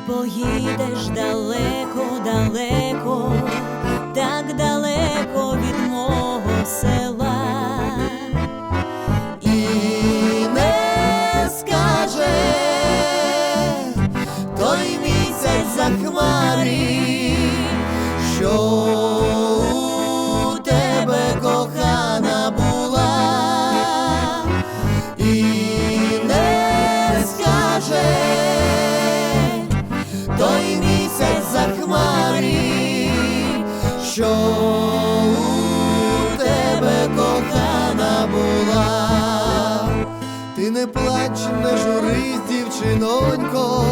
Поїдеш далеко, далеко, так далеко від мого села. І не скаже той місяць за хмарі, що що у тебе кохана була. Ти не плач, не журись, дівчинонько,